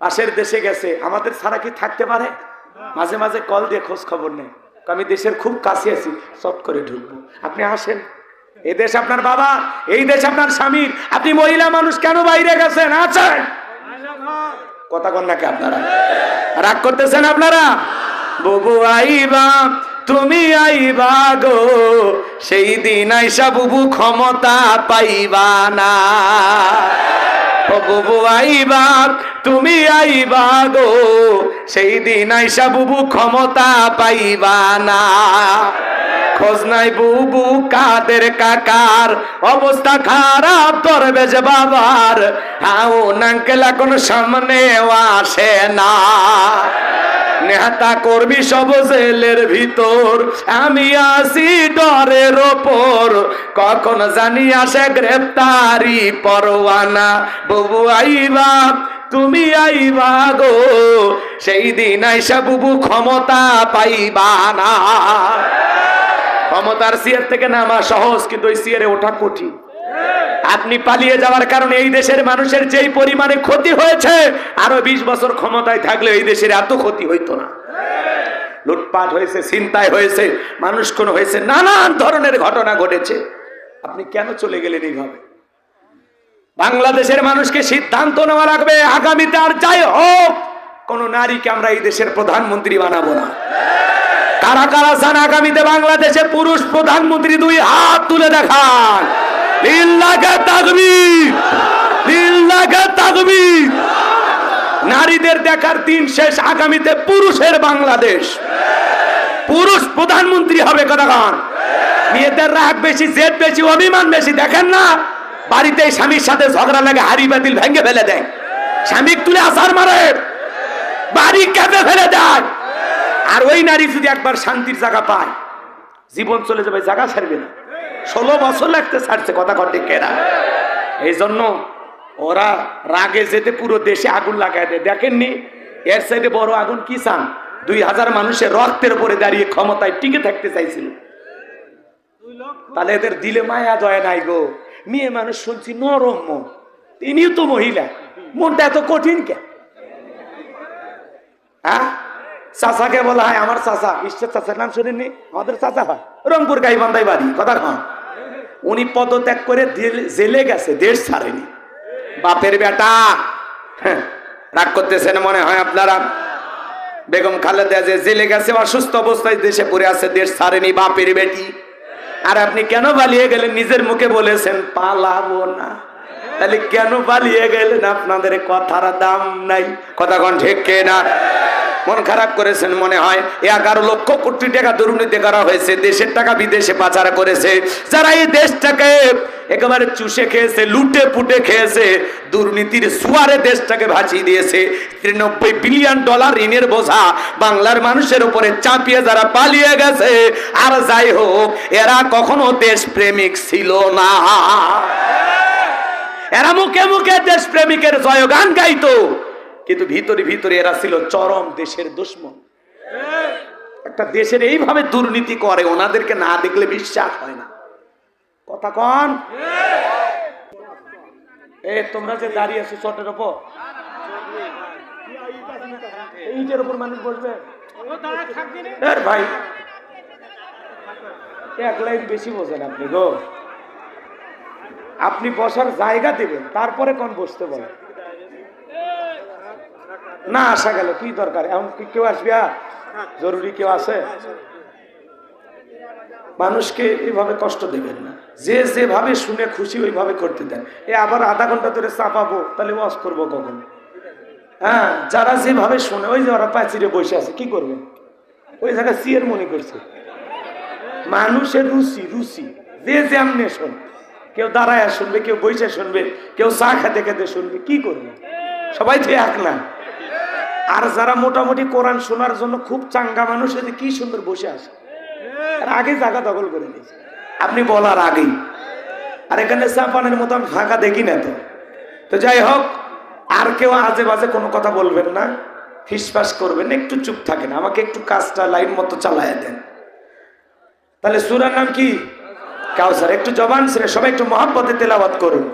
পাশের দেশে গেছে, আমাদের ছাড়া কি থাকতে পারে? মাঝে মাঝে কল দিয়ে খোঁজ খবর নেই। আমি দেশের খুব কাছে আছি, চট করে ঢুকবো। আপনি আসেন। এই দেশ আপনার বাবা, এই দেশ আপনার স্বামীর আপনি মহিলা মানুষ, কেন বাইরে গেছেন? আছেন কথা কন নাকি আপনারা? রাগ করতেছেন আপনারা? বুবু আইবা, তুমি আইবা গো, সেই দিন আইসা বুবু ক্ষমতা পাইবা না। ও বুবু আইবা তুমি আইবা গো। সেই দিন আইসা বুবু ক্ষমতা পাইবা না। খোঁজ নাই বুবু কাদের কাকার। অবস্থা খারাপ করবে যে বাবার। হাও নাঙ্কেল এখন সামনে আসে না। নেহাতা করবি সব জেলের ভিতর। আমি আসি ডরের ওপর। কখন জানি আসে গ্রেপ্তারি পরোয়ানা। বুবু আইবা তুমি আইবা গো, সেই দিন আইসা বুবু ক্ষমতা পাইবা না। ক্ষমতার সিয়ার থেকে নামা সহজ, কিন্তু ওই সিয়ারে ওঠা কঠিন। আপনি পালিয়ে যাওয়ার কারণে এই দেশের মানুষের যেই পরিমাণে ক্ষতি হয়েছে, আরও বিশ বছর ক্ষমতায় থাকলে এই দেশের এত ক্ষতি হইতো না। লুটপাট হয়েছে চিন্তায় হয়েছে, মানুষ কোন হয়েছে, নানান ধরনের ঘটনা ঘটেছে। আপনি কেন চলে গেলেন এইভাবে? বাংলাদেশের মানুষকে সিদ্ধান্ত নেওয়া লাগবে। আগামীতে আর যাই হোক, কোন নারীকে আমরা এই দেশের প্রধানমন্ত্রী বানাবো না। কারা কারা চান আগামীতে বাংলাদেশে পুরুষ প্রধানমন্ত্রী দুই হাত তুলে দেখান? নারীদের দেখার দিন শেষ, আগামীতে পুরুষের বাংলাদেশ। পুরুষ প্রধানমন্ত্রী হবে কতক্ষণ মেয়েদের রাগ বেশি, জেদ বেশি, অভিমান বেশি, দেখেন না? বাড়িতে স্বামীর সাথে ঝগড়া লাগে, হাড়ি বাতিল ভেঙে ফেলে দেয়। স্বামী তুলে আসার মারে, বাড়ি কেঁপে ফেলে দেয়। আর ওই নারী যদি একবার শান্তির জায়গা পায়, জীবন চলে যাবে, জায়গা ছাড়বে না। ষোলো বছর লাগতে ছাড়ছে, কথা কটে কেরা এই জন্য ওরা রাগে যেতে পুরো দেশে আগুন লাগাই দেয়। দেখেননি, এর সাইডে বড় আগুন কি চান? দুই হাজার মানুষের রক্তের উপরে দাঁড়িয়ে ক্ষমতায় টিকে থাকতে চাইছিল। তাহলে এদের দিলে মায়া দয়া নাই গো। মেয়ে মানুষ শুনছি নরম তিনিও তো মহিলা। মনটা এত কঠিন কে? হ্যাঁ চাচাকে বলা হয় আমার চাচা। ঈশ্বর চাচার নাম শুনেননি? আমাদের চাচা হয়। রংপুর গাইবান্ধাই বাড়ি কথা কন উনি পদত্যাগ করে জেলে গেছে দেশ ছাড়েনি। বাপের বেটা। হ্যাঁ, রাগ করতেছেন মনে হয় আপনারা? বেগম খালেদা যে জেলে গেছে অসুস্থ অবস্থায় দেশে পড়ে আছে দেশ ছাড়েনি বাপের বেটি। আর আপনি কেন পালিয়ে গেলেন? নিজের মুখে বলেছেন, পালাবো না। তাহলে কেন পালিয়ে গেলেন? আপনাদের কথার দাম নাই। কথা কোন ঠিক না মন খারাপ করেছেন মনে হয়। এগারো লক্ষ কোটি টাকা দুর্নীতি করা হয়েছে, দেশের টাকা বিদেশে পাচার করেছে। যারা এই দেশটাকে একেবারে চুষে খেয়েছে, লুটে পুটে খেয়েছে, দুর্নীতির সুয়ারে দেশটাকে ভাসিয়ে দিয়েছে। তিরানব্বই বিলিয়ন ডলার ঋণের বোঝা বাংলার মানুষের উপরে চাপিয়ে যারা পালিয়ে গেছে, আর যাই হোক, এরা কখনো দেশ প্রেমিক ছিল না। এরা মুখে মুখে দেশ প্রেমিকের জয়গান গাইতো। কিন্তু ভিতরে ভিতরে এরা ছিল চরম দেশের দুশ্মন। একটা দেশের এইভাবে দুর্নীতি করে, ওনাদেরকে না দেখলে বিশ্বাস হয় না। কথা কন। এ, তোমরা যে দাঁড়িয়ে আছো চটের ওপর। উপর মানুষ ভাই, এক বেশি বোঝেন আপনি গো। আপনি বসার জায়গা দেবেন, তারপরে কোন বসতে বলেন? না, আসা গেল। কি দরকার? এমন কি কেউ আসবে? জরুরি কেউ আছে? মানুষকে এইভাবে কষ্ট দেবেন না। যে যেভাবে শুনে খুশি, ওইভাবে করতে দেন। এ আবার আধা ঘণ্টা ধরে চাপাবো, তাহলে ওয়াশ করব কখন? হ্যাঁ যারা যেভাবে শুনে, ওই যে ওরা পাঁচিরে বসে আছে, কি করবে? ওই জায়গায় সিয়ের মনে করছে। মানুষের রুচি রুচি। যে যেমনে শোন। কেউ দাঁড়ায় শুনবে, কেউ বইসে শুনবে, কেউ চা খেতে খেতে শুনবে, কি করবে? সবাই তো এক না। আর যারা মোটামুটি কোরআন শোনার জন্য খুব চাঙ্গা মানুষ এতে কি সুন্দর বসে আসে আগে জায়গা দখল করে নিয়েছে। আপনি বলার আগেই। আর এখানে চা পানের মতো আমি ফাঁকা দেখি না তো। তো যাই হোক, আর কেউ আজে বাজে কোনো কথা বলবেন না। ফিসফাস করবেন, একটু চুপ থাকেন। আমাকে একটু কাজটা লাইন মতো চালায় দেন। তাহলে সুরার নাম কি? কাউসার। একটু জবান ছেড়ে সবাই একটু মহাব্বতে তেলাওয়াত করুন।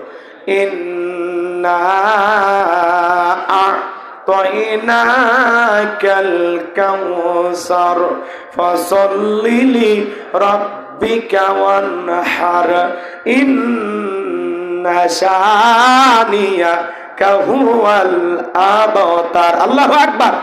ইন্না أعطيناك الكوثر فصل لربك وانحر إن شانيك هو الأبتر الله أكبر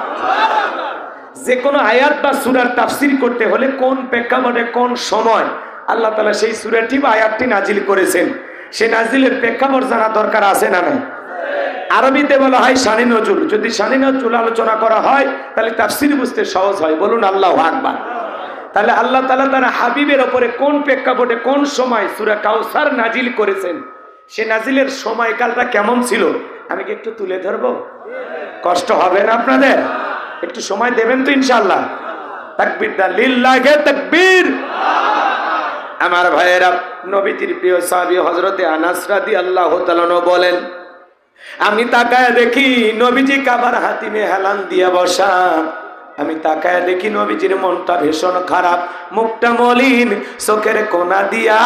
যে কোনো আয়াত বা সুরার তাফসির করতে হলে কোন প্রেক্ষাপটে কোন সময় আল্লাহ তালা সেই সুরাটি বা আয়াতটি নাজিল করেছেন সে নাজিলের প্রেক্ষাপট জানা দরকার আছে না নাই আরবিতে বলা হয় শানি নজুল যদি শানি নজুল আলোচনা করা হয়, তাহলে তাফসির বুঝতে সহজ হয়। বলুন আল্লাহ আকবার। তাহলে আল্লাহ তালা তারা হাবিবের ওপরে কোন প্রেক্ষাপটে কোন সময় সুরা কাউসার নাজিল করেছেন? সে নাজিলের সময়কালটা কেমন ছিল? আমি কি একটু তুলে ধরবো? কষ্ট হবে না আপনাদের? একটু সময় দেবেন তো ইনশাল্লাহ তাকবীর দা লিল্লাহে তাকবীর। আমার ভাইয়েরা, নবীজির প্রিয় সাহাবী হযরতে আনাস রাদিয়াল্লাহু তাআলা বলেন আমি তাকায় দেখি নবীজি কাবার হাতিমে হেলান দিয়ে বসা আমি তাকায় দেখি নবীজির মনটা ভীষণ খারাপ। মুখটা মলিন, চোখের কোনা দিয়া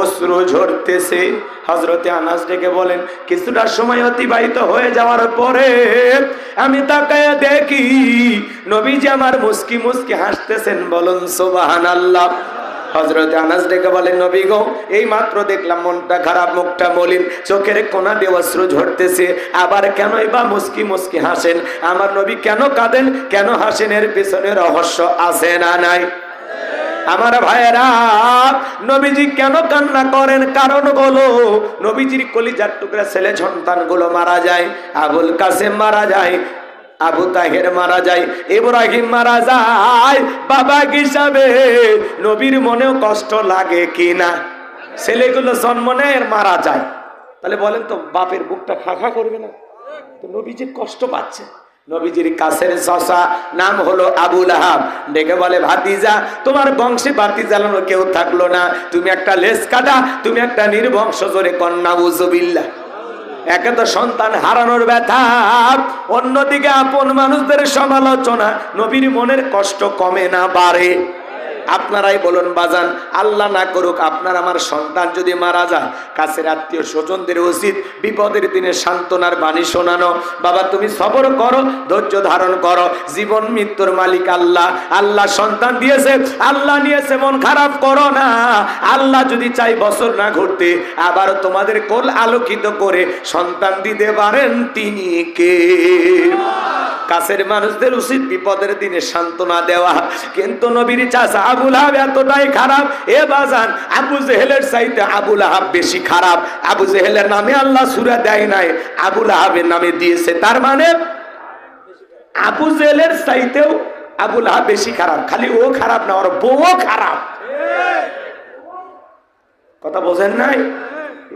অশ্রু ঝরতেছে। হজরতে আনাস ডেকে বলেন, কিছুটা সময় অতিবাহিত হয়ে যাওয়ার পরে আমি তাকায় দেখি নবীজি আমার মুস্কি মুস্কি হাসতেছেন বলুন সোবাহান আল্লাহ হজরত আনাস ডেকে বলেন নবী গো, এই মাত্র দেখলাম মনটা খারাপ, মুখটা মলিন, চোখের কোনা দিয়ে অশ্রু ঝরতেছে। আবার কেনই বা মুস্কি মুস্কি হাসেন? আমার নবী কেন কাঁদেন? কেন হাসেন? এর পেছনে রহস্য আছে না নাই? আমার ভাইয়েরা, নবীজি কেন কান্না করেন? কারণ হলো, নবীজির কলিজার টুকরা ছেলে সন্তানগুলো মারা যায়, আবুল কাসেম মারা যায় আবু তাহের মারা যায়, ইব্রাহিম মারা যায়। বাবা হিসাবে নবীর মনেও কষ্ট লাগে কি না ছেলেগুলো জন্ম নেয় মারা যায়। তাহলে বলেন তো, বাপের বুকটা ফাঁকা করবে না? তো নবীজির কষ্ট পাচ্ছে। নবীজির কাছের শশা, নাম হলো আবুল আহাব ডেকে বলে, ভাতিজা, তোমার বংশে বাতি জ্বালানো কেউ থাকল না। তুমি একটা লেস কাটা, তুমি একটা নির্বংশ জোরে কন্যা উজবিল্লা একে তো সন্তান হারানোর ব্যথা। অন্যদিকে আপন মানুষদের সমালোচনা, নবীর মনের কষ্ট কমে না, বাড়ে। আপনারাই বলুন, বাজান, আল্লাহ না করুক, আপনার আমার সন্তান যদি মারা যায়, কাছের আত্মীয় স্বজনদের উচিত বিপদের দিনে সান্ত্বনার বাণী শোনানো। বাবা, তুমি সবর করো, ধৈর্য ধারণ করো। জীবন মৃত্যুর মালিক আল্লাহ। আল্লাহ সন্তান দিয়েছে, আল্লাহ নিয়েছে, মন খারাপ করো না। আল্লাহ যদি চাই বছর না ঘুরতে, আবার তোমাদের কোল আলোকিত করে সন্তান দিতে পারেন তিনি কে? কাছের মানুষদের উচিত বিপদের দিনে সান্ত্বনা দেওয়া। কিন্তু নবীর চাষা এতটাই খারাপ। এ বাজান, আবু জেহেলের বেশি খারাপ। আবু জেহেলের নামে আল্লাহ সুরা দেয় নাই নামে দিয়েছে। তার মানে আবু জেহেলের বেশি খারাপ। খালি ও খারাপ না, ওর বউও খারাপ। কথা বোঝেন নাই?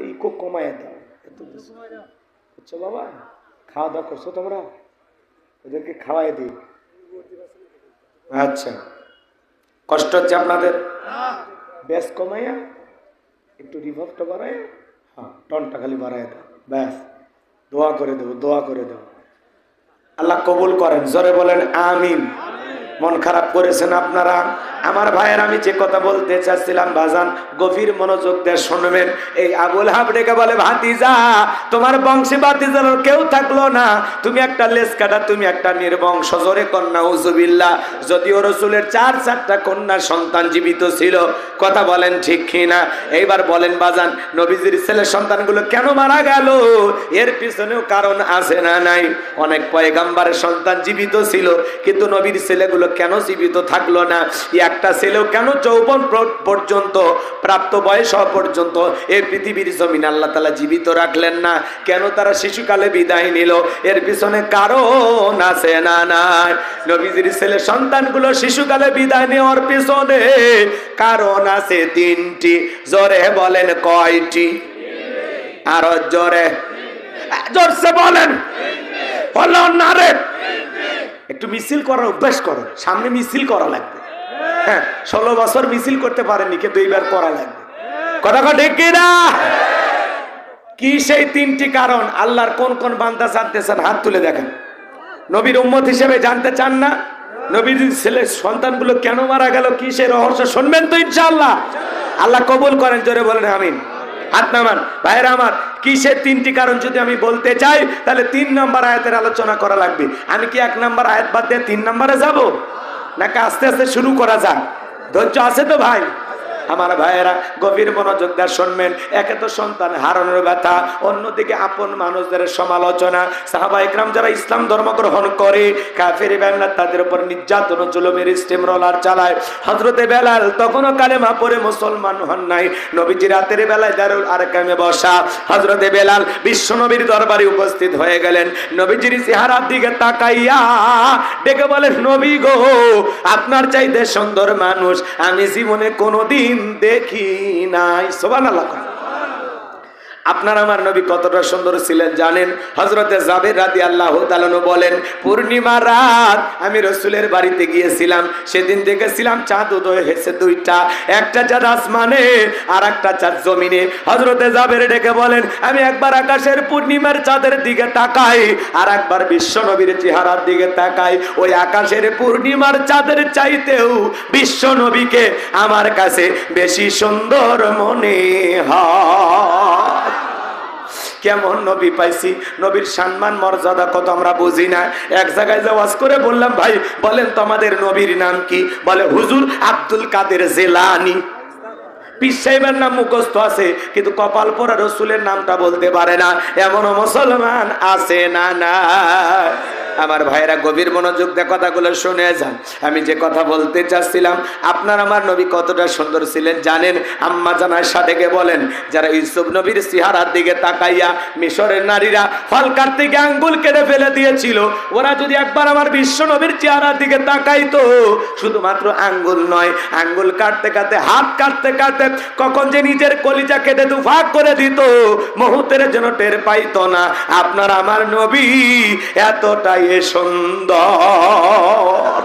এই কো কমায় দাও। বুঝছ বাবা? খাওয়া দাওয়া করছ তোমরা? ওদেরকে খাওয়াই দিই। আচ্ছা। কষ্ট হচ্ছে আপনাদের? ব্যাস কমাইয়া, একটু রিভার্ভটা বাড়ায় হ্যাঁ টনটা খালি বাড়ায় দাও, ব্যাস, দোয়া করে দেবো, দোয়া করে দেবো। আল্লাহ কবুল করেন, জোরে বলেন, আমিন। মন খারাপ করেছেন আপনারা? আমার ভাইয়ের আমি যে কথা বলতে চাচ্ছিলাম, বাজান, গভীর মনোযোগ দিয়ে শুনবেন। এই আবুল হাব ডেকে বলে, ভাতিজা, তোমার বংশে বাতিজার কেউ থাকল না। তুমি একটা লেস কাটা, তুমি একটা নির্বংশ। জোরে কন্যা উজুবিল্লা যদিও রসুলের চার, চারটা কন্যা সন্তান জীবিত ছিল, কথা বলেন ঠিক কিনা? এইবার বলেন, বাজান, নবীজির ছেলে সন্তানগুলো কেন মারা গেল? এর পিছনেও কারণ আছে না নাই? অনেক পয়গাম্বারের সন্তান জীবিত ছিল, কিন্তু নবীর ছেলেগুলো কেন জীবিত থাকল না? এই একটা ছেলেও কেন প্র- পর্যন্ত, প্রাপ্ত বয়স হওয়া পর্যন্ত এই পৃথিবীর জমিন আল্লাহ তালা জীবিত রাখলেন না? কেন তারা শিশুকালে বিদায় নিল? এর পিছনে কারণ আছে না নাই? নবীজির ছেলে সন্তানগুলো শিশুকালে বিদায় নেওয়ার পিছনে কারণ আছে তিনটি। জোরে বলেন কয়টি? আরও জোরে। জোরসে বলেন। একটু মিছিল করার অভ্যাস করো। সামনে মিছিল করা লাগবে। হ্যাঁ ষোলো বছর মিছিল করতে পারেনি কিন্তু এইবার করা লাগবে। কথা কথা না কি সেই তিনটি কারণ? আল্লাহর কোন কোন বান্দা জানতেছেন হাত তুলে দেখেন। নবীর উম্মত হিসেবে জানতে চান না। নবীর ছেলে সন্তানগুলো কেন মারা গেল, কি রহস্য শুনবেন তো আল্লাহ কবুল করেন, জোরে বলেন, আমিন। হাত নামান। ভাইয়েরা আমার কিসের তিনটি কারণ যদি আমি বলতে চাই, তাহলে তিন নম্বর আয়াতের আলোচনা করা লাগবে। আমি কি এক নম্বর আয়াত বাদ দিয়ে তিন নম্বরে যাব? নাকি আস্তে আস্তে শুরু করা যাক? ধৈর্য আছে তো ভাই? আমার ভাইয়েরা, গভীর মনোযোগ দিয়ে শুনবেন। একে তো সন্তান হারানোর ব্যথা, অন্যদিকে আপন মানুষদের সমালোচনা। সাহাবা যারা ইসলাম ধর্ম গ্রহণ করে, কাফের বেলা তাদের উপর নির্যাতন, জুলুমের স্টিম রোলার চালায়। হজরতে বেলাল তখনও কালেমা পরে মুসলমান হন নাই। নবীজি রাতের বেলায় দারুল আরকামে বসা হজরতে বেলাল বিশ্ব নবীর দরবারে উপস্থিত হয়ে গেলেন। নবীজির চেহারার দিকে তাকাইয়া ডেকে বলেন, নবী গো, আপনার চাইতে সুন্দর মানুষ, আমি জীবনে কোনোদিন দেখি নাই। সোবান আপনার আমার নবী কতটা সুন্দর ছিলেন জানেন? হজরতে জাবের রাদি আল্লাহ তালানু বলেন, পূর্ণিমা রাত, আমি রসুলের বাড়িতে গিয়েছিলাম। সেদিন দেখেছিলাম চাঁদ উদয় হয়েছে দুইটা। একটা চাঁদ আসমানে আর একটা চাঁদ জমিনে। হজরতে জাবের ডেকে বলেন, আমি একবার আকাশের পূর্ণিমার চাঁদের দিকে তাকাই আর একবার বিশ্ব নবীর চেহারার দিকে তাকাই। ওই আকাশের পূর্ণিমার চাঁদের চাইতেও বিশ্ব নবীকে আমার কাছে বেশি সুন্দর মনে হয়। কেমন নবী পাইছি? নবীর সম্মান, মর্যাদা কত আমরা বুঝি না। এক জায়গায় যাওয়াজ করে বললাম, ভাই, বলেন তোমাদের নবীর নাম কি? বলে, হুজুর আব্দুল কাদের জেলানি। পীর সাহেবের নাম মুখস্থ আছে, কিন্তু কপাল পরা রসুলের নামটা বলতে পারে না। এমনও মুসলমান আছে না না আমার ভাইরা গভীর মনোযোগ দিয়ে কথাগুলো শুনে যান। আমি যে কথা বলতে চাচ্ছিলাম, আপনার আমার নবী কতটা সুন্দর ছিলেন জানেন? আম্মা জানার সাথে বলেন, যারা ইউসুফ নবীর সিহারার দিকে তাকাইয়া মিশরের নারীরা ফল কাটতে গিয়ে আঙ্গুল কেটে ফেলে দিয়েছিল, ওরা যদি একবার আমার বিশ্ব নবীর চেহারার দিকে তাকাইতো, শুধুমাত্র আঙ্গুল নয়, আঙ্গুল কাটতে কাটতে, হাত কাটতে কাটতে কখন যে নিজের কলিজা কেটে দুফাক করে দিত, মুহূর্তের জন্য টের পাইতো না। আপনার আমার নবী এতটাই সুন্দর।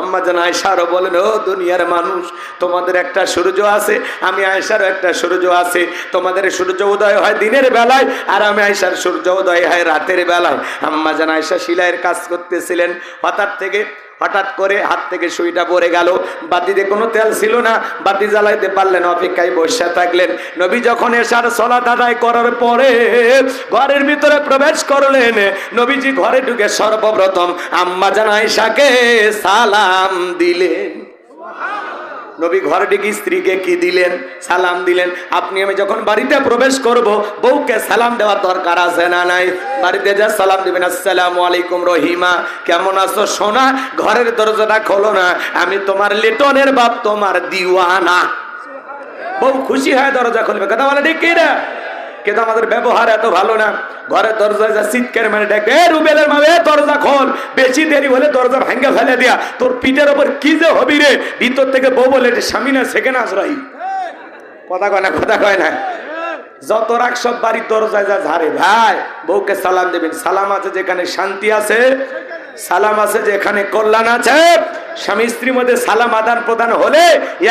আম্মা জান আয়সারও বলেন, ও দুনিয়ার মানুষ, তোমাদের একটা সূর্য আছে, আমি আয়সারও একটা সূর্য আছে। তোমাদের সূর্য উদয় হয় দিনের বেলায়, আর আমি আয়সার সূর্য উদয় হয় রাতের বেলায়। আম্মা জান আয়সা সিলাইয়ের কাজ করতেছিলেন। হঠাৎ থেকে হঠাৎ করে হাত থেকে সুইটা পরে গেল। বাতিতে কোনো তেল ছিল না। বাতি জ্বালাইতে পারলেন, অপেক্ষায় বসে থাকলেন। নবী যখন এসার সলা আদায় করার পরে ঘরের ভিতরে প্রবেশ করলেন, নবীজি ঘরে ঢুকে সর্বপ্রথম আম্মা জানাইশাকে সালাম দিলেন। নবী ঘরে ডেকে স্ত্রীকে কি দিলেন? সালাম দিলেন। আপনি, আমি যখন বাড়িতে প্রবেশ করব, বউকে সালাম দেওয়ার দরকার আছে না নাই? বাড়িতে যা সালাম দিবেন, আসসালামু আলাইকুম রহিমা, কেমন আছো সোনা? ঘরের দরজাটা খোলো না। আমি তোমার লিটনের বাপ, তোমার দিওয়ানা। বউ খুশি হয় দরজা খুলবে। কথা বলে ঠিক কিনা? কিন্তু আমাদের ব্যবহার এত ভালো না। ঘরের দরজা যা চিৎকার মানে ডাকবে এ রুবেলের মা দরজা খোল। বেশি দেরি হলে দরজা ভাঙ্গে ফেলে দিয়া, তোর পিঠের ওপর কি যে হবি রে? ভিতর থেকে বউ বলে স্বামী না সেকেন্ড আশ্রয়? কথা কয় না, কথা কয় না। যত রাগ সব বাড়ির দরজায় যা ঝাড়ে। ভাই, বউকে সালাম দেবেন। সালাম আছে যেখানে শান্তি আছে সালাম আছে যেখানে কল্যাণ আছে। স্বামী স্ত্রীর মধ্যে সালাম আদান প্রদান হলে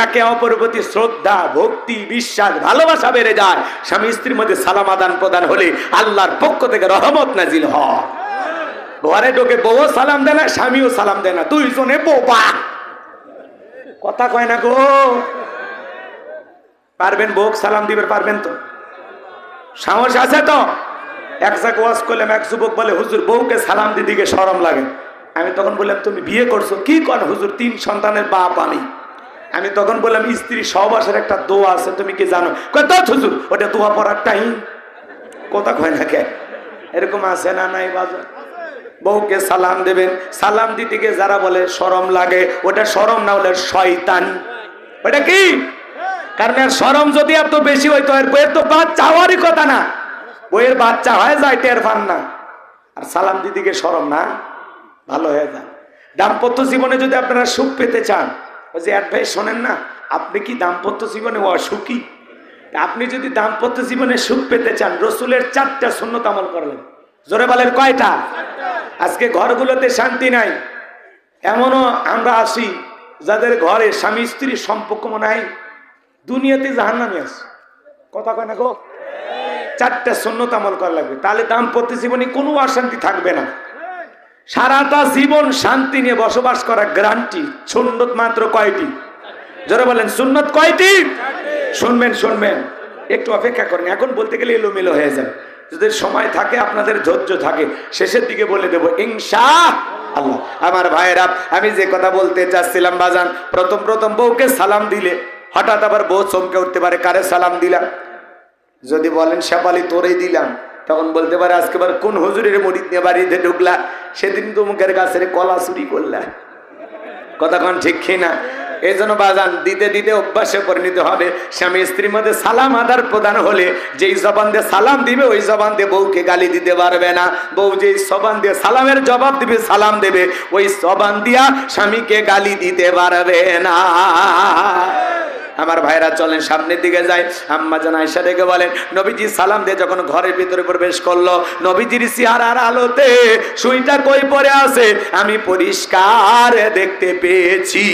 একে অপরের প্রতি শ্রদ্ধা, ভক্তি, বিশ্বাস, ভালোবাসা বেড়ে যায়। স্বামী স্ত্রীর মধ্যে সালাম আদান প্রদান হলে আল্লাহর পক্ষ থেকে রহমত নাজিল হয়। ঘরে ঢোকে বউ সালাম দেয় না, স্বামীও সালাম দেয় না, দুইজনে বোবা কথা কয় না গো। পারবেন বউক সালাম দিবে পারবেন তো? সাহস আছে তো? এক ওয়াজ করলাম, এক যুবক বলে, হুজুর, বউকে সালাম দিদিকে সরম লাগে। আমি তখন বললাম, তুমি বিয়ে করছ? কি কর হুজুর, তিন সন্তানের বাপ আমি। আমি তখন বললাম, স্ত্রী সহবাসের একটা দোয়া আছে, তুমি কি জানো? তো হুজুর, ওটা দোয়া পড়ার টাইম কথা কয় না কে এরকম আছে না নাই বাজার? বউকে সালাম দেবেন, সালাম গিয়ে যারা বলে, সরম লাগে, ওটা সরম না হলে শয়তান। ওটা কি? কারণ এর সরম যদি এত বেশি হইতো, এর বইয়ের তো বাচ্চা হওয়ারই কথা না। বইয়ের বাচ্চা হয়ে যায়, টের পান না। আর সালাম দিদিকে সরম না, ভালো হয়ে যান দাম্পত্য জীবনে যদি আপনারা সুখ পেতে চান, ওই যে অ্যাডভাইস শোনেন না, আপনি কি দাম্পত্য জীবনে অসুখী? আপনি যদি দাম্পত্য জীবনে সুখ পেতে চান, রসুলের চারটা শূন্য তামল করলেন। জোরে বলেন কয়টা? আজকে ঘরগুলোতে শান্তি নাই। এমনও আমরা আসি যাদের ঘরে স্বামী স্ত্রীর সম্পর্ক মনে হয়, দুনিয়াতে জাহান নামে আছে। কথা কয় না গো? চারটা শূন্যত আমল করা লাগবে। তাহলে দাম্পত্য জীবনে কোনো অশান্তি থাকবে না। সারাটা জীবন শান্তি নিয়ে বসবাস করা গ্রান্টি, সুন্নত মাত্র কয়টি? জোরে বলেন, সুন্নত কয়টি? শুনবেন শুনবেন। একটু অপেক্ষা করেন, এখন বলতে গেলে এলোমেলো হয়ে যাবে যদি সময় থাকে, আপনাদের ধৈর্য থাকে, শেষের দিকে বলে দেবো ইংসা আল্লাহ। আমার ভাইয়েরা, আমি যে কথা বলতে চাচ্ছিলাম, বাজান, প্রথম প্রথম বউকে সালাম দিলে, হঠাৎ আবার বউ চমকে উঠতে পারে, কারে সালাম দিলাম যদি বলেন শেপালি তোরেই দিলাম। তখন বলতে পারে, আজকে বার কোন হুজুরের মরিদ নিয়ে বাড়িতে ঢুকলা? সেদিন মুখের গাছের কলা চুরি করলা। কন ঠিক না এই জন্য বাজান, দিতে দিতে অভ্যাসে পরিণত হবে। স্বামী স্ত্রীর মধ্যে সালাম আদার প্রদান হলে যেই জবান দিয়ে সালাম দিবে, ওই জবান দিয়ে বউকে গালি দিতে পারবে না। বউ যেই জবান দিয়ে সালামের জবাব দিবে, সালাম দেবে, ওই জবান দিয়া স্বামীকে গালি দিতে পারবে না। আমার ভাইরা চলেন সামনের দিকে যায় আম্মা জান আয়সা ডেকে বলেন, নবীজি সালাম দিয়ে যখন ঘরের ভিতরে প্রবেশ করল, নবীজির চেহারার আলোতে সুইটা কই পরে আছে, আমি পরিষ্কার দেখতে পেয়েছি।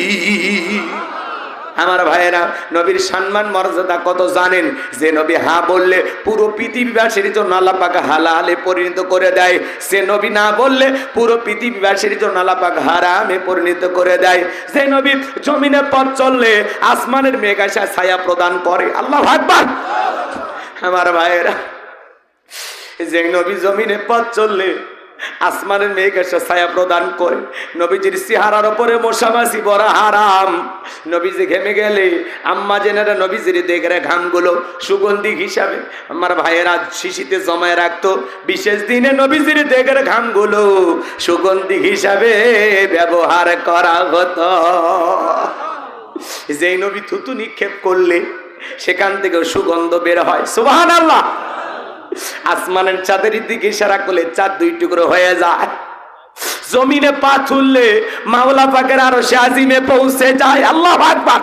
আমার ভাইয়েরা, নবীর সম্মান, মর্যাদা কত জানেন? যে নবী হা বললে পুরো পৃথিবীবাসীর জন্য আল্লাহ পাক হালালে পরিণত করে দেয়। সে নবী না বললে পুরো পৃথিবীবাসীর জন্য আল্লাহ পাক হারামে পরিণত করে দেয়। যে নবী জমিনে পথ চললে আসমানের মেঘ আসা ছায়া প্রদান করে। আল্লাহ ভাগবার আমার ভাইয়েরা, যে নবী জমিনে পথ চললে আসমানের মেঘ এসে ছায়া প্রদান করে। নবীজির সিহারার ওপরে মশামাসি বড় হারাম। নবীজি ঘেমে গেলে আম্মা জেনারা নবীজির দেখরে ঘামগুলো সুগন্ধি হিসাবে আমার ভাইয়েরা শিশিতে জমায় রাখতো। বিশেষ দিনে নবীজির দেখের ঘামগুলো সুগন্ধি হিসাবে ব্যবহার করা হতো। যেই নবী থুতু নিক্ষেপ করলে সেখান থেকে সুগন্ধ বের হয়। সুবাহান আল্লাহ আসমানের চাঁদের দিকে ইশারা করলে চাঁদ দুই টুকরো হয়ে যায়। জমিনে পা তুললে মাওলা পাকের আরও সে আজিমে পৌঁছে যায়। আল্লাহ আকবার।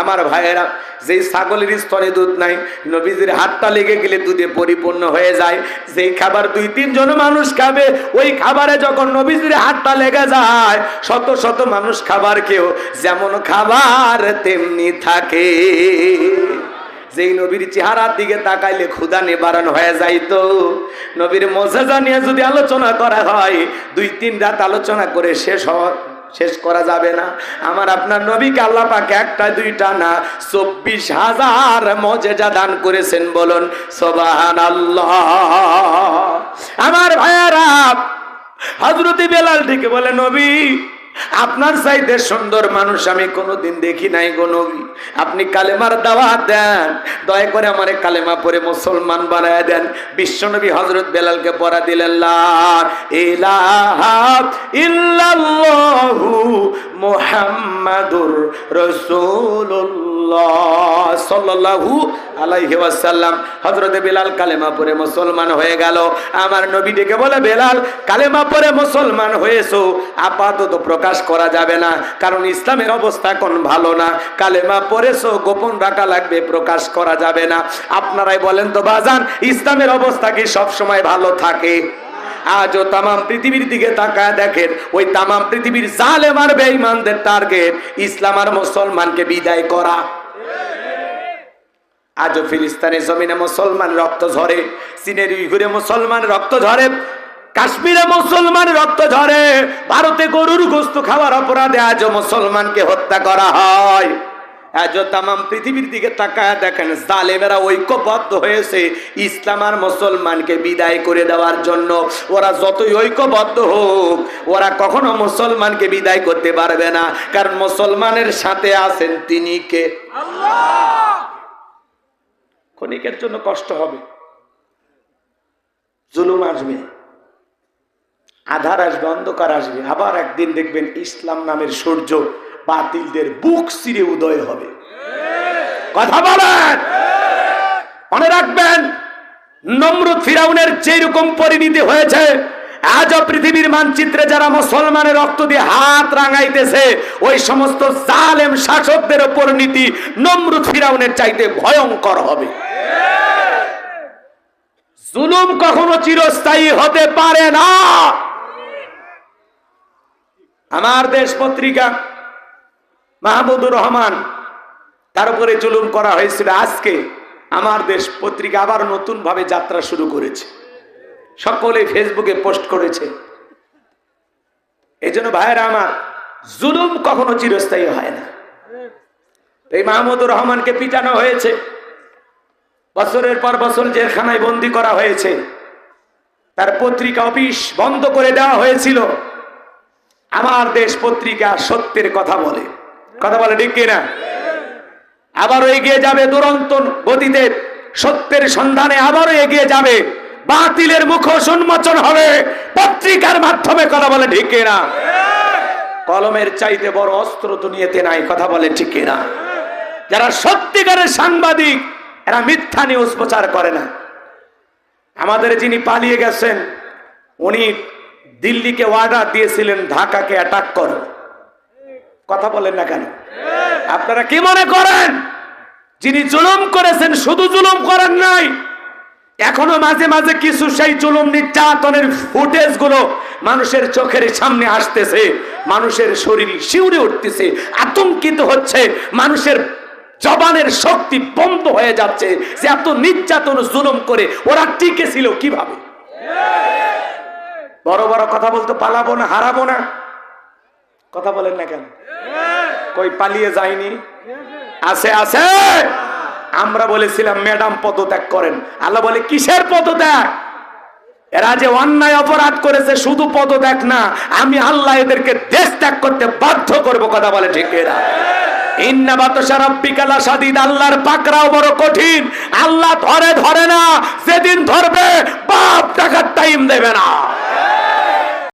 আমার ভাইয়েরা, যেই ছাগলের স্তরে দুধ নাই, নবীজির হাতটা লেগে গেলে দুধে পরিপূর্ণ হয়ে যায়। যেই খাবার দুই তিনজন মানুষ খাবে, ওই খাবারে যখন নবীজির হাতটা লেগে যায়, শত শত মানুষ খাবার কেউ যেমন খাবার তেমনি থাকে। যেই নবীর চেহারার দিকে তাকাইলে ক্ষুদা নিবারণ হয়ে যাইতো। নবীর মজাজা নিয়ে যদি আলোচনা করা হয়, দুই তিন রাত আলোচনা করে শেষ হওয়া শেষ করা যাবে না। আমার আপনার নবীকে আল্লাহ একটা, দুইটা না, চব্বিশ হাজার মজেজা দান করেছেন বলুন সোবাহান আল্লাহ আমার ভাইয়ারা হজরতি বেলাল থেকে বলে, নবী আপনার চাইতে সুন্দর মানুষ আমি কোনোদিন দেখি নাই গো নবী। আপনি কালেমার দাওয়া দেন। দয়া করে আমারে কালেমা পরে মুসলমান বানায় দেন। বিশ্বনবী হজরত বেলালকে পড়া দিলেন ইলাহা ইল্লাল্লাহু মুহাম্মাদুর রাসূলুল্লাহ সাল্লাল্লাহু আলাইহি ওয়াসাল্লাম। হযরত বেলাল কালেমা পরে মুসলমান হয়ে গেল। আমার নবী ডেকে বলে, বেলাল, কালেমা পরে মুসলমান হয়েছো। আপাতত প্রকাশ করা যাবে না। কারণ ইসলামের অবস্থা কোন ভালো না। কালেমা পড়েছো, গোপন রাখা লাগবে, প্রকাশ করা যাবে না। আপনারাই বলেন তো, বাজান, ইসলামের অবস্থা কি সবসময় ভালো থাকে? আজও তাম পৃথিবীর দিকে তাকায় দেখেন, ওই তাম পৃথিবীর জালে মারবে ইমানদের টার্গেট ইসলাম আর মুসলমানকে বিদায় করা। আজও ফিলিস্তানের জমিনে মুসলমান রক্ত ঝরে চীনের ইগুরে মুসলমান রক্ত ঝরে, কাশ্মীরে মুসলমান রক্ত ঝরে, ভারতে গরুর গোস্ত খাওয়ার অপরাধে আজও মুসলমানকে হত্যা করা হয়। তামাম পৃথিবীর দিকে তাকায় দেখেন, জালেমেরা ঐক্যবদ্ধ হয়েছে ইসলাম আর মুসলমানকে বিদায় করে দেওয়ার জন্য। ওরা যতই ঐক্যবদ্ধ হোক, ওরা কখনো মুসলমানকে বিদায় করতে পারবে না। কারণ মুসলমানের সাথে আছেন তিনি কে? ক্ষণিকের জন্য কষ্ট হবে। জুলুম আসবে। আধার আসবে, অন্ধকার আসবে। আবার একদিন দেখবেন ইসলাম নামের সূর্য বাতিলদের বুক চিরে উদয় হবে। কথা বলেন। মনে রাখবেন, নমরুদ ফিরাউনের যেরকম পরিণতি হয়েছে, আজও পৃথিবীর মানচিত্রে যারা মুসলমানের রক্ত দিয়ে হাত রাঙাইতেছে, ওই সমস্ত জালেম শাসকদের পরিণতি নমরুদ ফিরাউনের চাইতে ভয়ঙ্কর হবে। জুলুম কখনো চিরস্থায়ী হতে পারে না। আমার দেশ পত্রিকা মাহমুদুর রহমান, তার উপরে জুলুম করা হয়েছিল আজকে। আমার দেশ পত্রিকা আবার নতুন ভাবে যাত্রা শুরু করেছে। সকলে ফেসবুকে পোস্ট করেছে। এই জন্য ভাইয়েরা আমার, জুলুম কখনো চিরস্থায়ী হয় না। এই মাহমুদুর রহমানকে পিটানো হয়েছে। বছরের পর বছর জেলখানায় বন্দি করা হয়েছে। তার পত্রিকা অফিস বন্ধ করে দেওয়া হয়েছিল। আমার দেশ পত্রিকা সত্যের কথা বলে। কথা বলে ঠিক কিনা? আবারও এগিয়ে যাবে দুরন্ত গতিতে। সত্যের সন্ধানে আবারও এগিয়ে যাবে। বাতিলের মুখোশ উন্মোচন হবে। পত্রিকার মাধ্যমে কথা বলে ঠিক কিনা? কলমের চাইতে বড় অস্ত্র দুনিয়াতে নাই, কথা বলে ঠিক কিনা? যারা সত্যিকারের সাংবাদিক, এরা মিথ্যা নিউজ প্রচার করে না। আমাদের যিনি পালিয়ে গেছেন, উনি দিল্লিকে অর্ডার দিয়েছিলেন, ঢাকাকে অ্যাটাক করো। কথা বলেন না কেন? আপনারা কি মনে করেন? যিনি জুলুম করেছেন শুধু জুলুম করেন নাই এখনও মাঝে মাঝে কিছু সেই জুলুম নির্যাতনের ফুটেজগুলো মানুষের চোখের সামনে আসতেছে মানুষের শরীর শিউরে উঠতেছে আতঙ্কিত হচ্ছে মানুষের জবানের শক্তি বন্ধ হয়ে যাচ্ছে যে এত নির্যাতন জুলুম করে ওরা টিকে ছিল কীভাবে? বড় বড় কথা বলতে পালাবো না হারাবো না। কথা বলেন না কেন? কই পালিয়ে যায়নি? আছে আছে। আমরা বলেছিলাম ম্যাডাম পদত্যাগ করেন। আল্লাহ বলে কিসের পদত্যাগ? এরা যে অন্যায় অপরাধ করেছে শুধু পদত্যাগ না আমি আল্লাহ এদেরকে দেশ ত্যাগ করতে বাধ্য করব কথা বলে ঠিক এরা ইন্না বাতাসা রাব্বিকালা সাদিদ আল্লাহর পাকরাও বড় কঠিন। আল্লাহ ধরে ধরে না যেদিন ধরবে বাপ টাকার টাইম দেবে না।